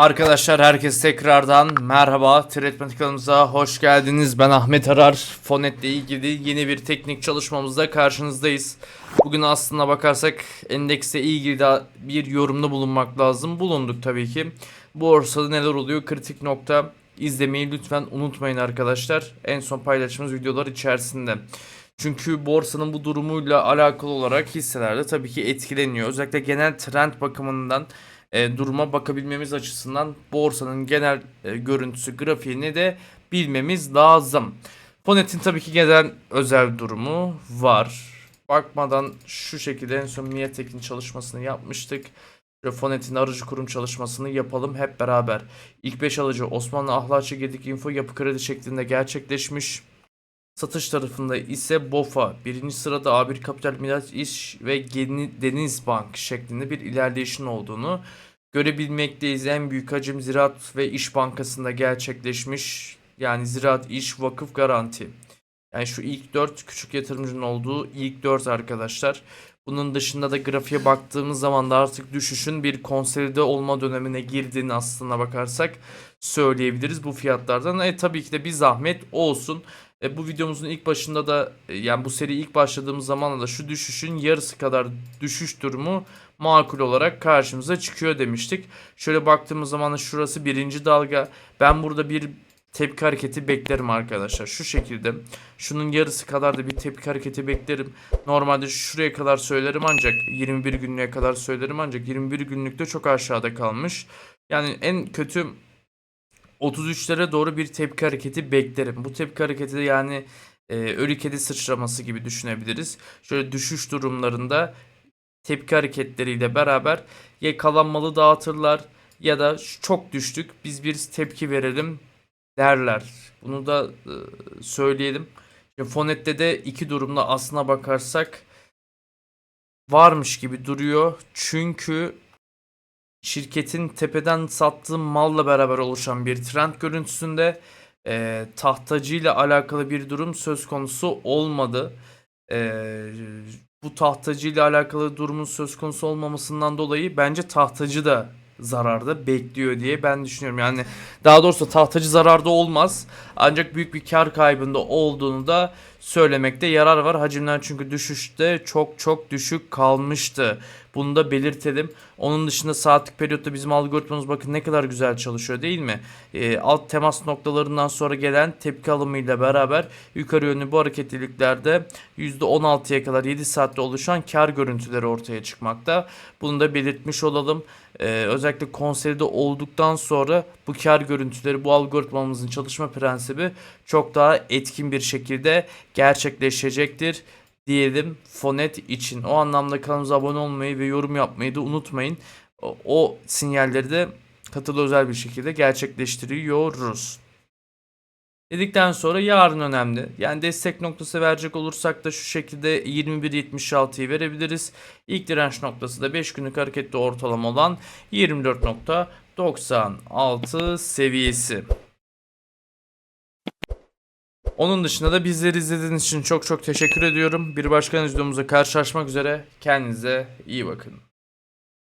Arkadaşlar herkes tekrardan merhaba. Tretmatik kanalımıza hoş geldiniz. Ben Ahmet Arar. Fonet'le ilgili yeni bir teknik çalışmamızda karşınızdayız. Bugün aslında bakarsak endekse ilgili de bir yorumda bulunmak lazım. Bulunduk tabii ki. Bu borsada neler oluyor? Kritik nokta. İzlemeyi lütfen unutmayın arkadaşlar. En son paylaştığımız videolar içerisinde. Çünkü borsanın bu durumuyla alakalı olarak hisseler de tabii ki etkileniyor. Özellikle genel trend bakımından e, duruma bakabilmemiz açısından borsanın genel e, görüntüsü grafiğini de bilmemiz lazım. Fonet'in tabii ki genel özel durumu var. Bakmadan şu şekilde en son Miatek'in çalışmasını yapmıştık. Fonet'in aracı kurum çalışmasını yapalım hep beraber. İlk 5 alıcı Osmanlı Ahlaçı Gedik Info Yapı Kredi şeklinde gerçekleşmiş. Satış tarafında ise BOFA, birinci sırada A1 Kapital Miraç İş ve Deniz Bank şeklinde bir ilerleyişin olduğunu görebilmekteyiz. En büyük hacim Ziraat ve İş Bankası'nda gerçekleşmiş. Yani Ziraat İş Vakıf Garanti. Yani şu ilk 4 küçük yatırımcının olduğu ilk 4 arkadaşlar. Bunun dışında da grafiğe baktığımız zaman da artık düşüşün bir konsolide olma dönemine girdiğini aslına bakarsak söyleyebiliriz bu fiyatlardan. E tabii ki de bir zahmet olsun. E, bu videomuzun ilk başında da e, yani bu seri ilk başladığımız zamanla da şu düşüşün yarısı kadar düşüş durumu makul olarak karşımıza çıkıyor demiştik. Şöyle baktığımız zaman da şurası birinci dalga. Ben burada bir tepki hareketi beklerim arkadaşlar. Şu şekilde. Şunun yarısı kadar da bir tepki hareketi beklerim. Normalde şuraya kadar söylerim ancak 21 günlüğe kadar söylerim ancak 21 günlükte çok aşağıda kalmış. Yani en kötü 33'lere doğru bir tepki hareketi beklerim. Bu tepki hareketi de yani e, ölü kedi sıçraması gibi düşünebiliriz. Şöyle düşüş durumlarında tepki hareketleriyle beraber ya kalan malı dağıtırlar ya da "Şu çok düştük biz bir tepki verelim derler. Bunu da e, söyleyelim. Şimdi Fonet'te de iki durumda aslına bakarsak varmış gibi duruyor. Çünkü şirketin tepeden sattığı malla beraber oluşan bir trend görüntüsünde e, tahtacı ile alakalı bir durum söz konusu olmadı. E, bu tahtacı ile alakalı durumun söz konusu olmamasından dolayı bence tahtacı da zararda bekliyor diye ben düşünüyorum. Yani daha doğrusu tahtacı zararda olmaz. Ancak büyük bir kar kaybında olduğunu da söylemekte yarar var. Hacimler çünkü düşüşte çok çok düşük kalmıştı. Bunu da belirtelim. Onun dışında saatlik periyotta bizim algoritmamız bakın ne kadar güzel çalışıyor değil mi? Ee, alt temas noktalarından sonra gelen tepki alımıyla beraber yukarı yönlü bu hareketliliklerde %16'ya kadar 7 saatte oluşan kar görüntüleri ortaya çıkmakta. Bunu da belirtmiş olalım. Ee, özellikle konsolide olduktan sonra bu kar görüntüleri bu algoritmamızın çalışma prensibi çok daha etkin bir şekilde gerçekleşecektir diyelim Fonet için. O anlamda kanalımıza abone olmayı ve yorum yapmayı da unutmayın. O, o sinyalleri de katılı özel bir şekilde gerçekleştiriyoruz. Dedikten sonra yarın önemli. Yani destek noktası verecek olursak da şu şekilde 21.76'yı verebiliriz. İlk direnç noktası da 5 günlük hareketli ortalama olan 24.96 seviyesi. Onun dışında da bizleri izlediğiniz için çok çok teşekkür ediyorum. Bir başka videomuzda karşılaşmak üzere. Kendinize iyi bakın.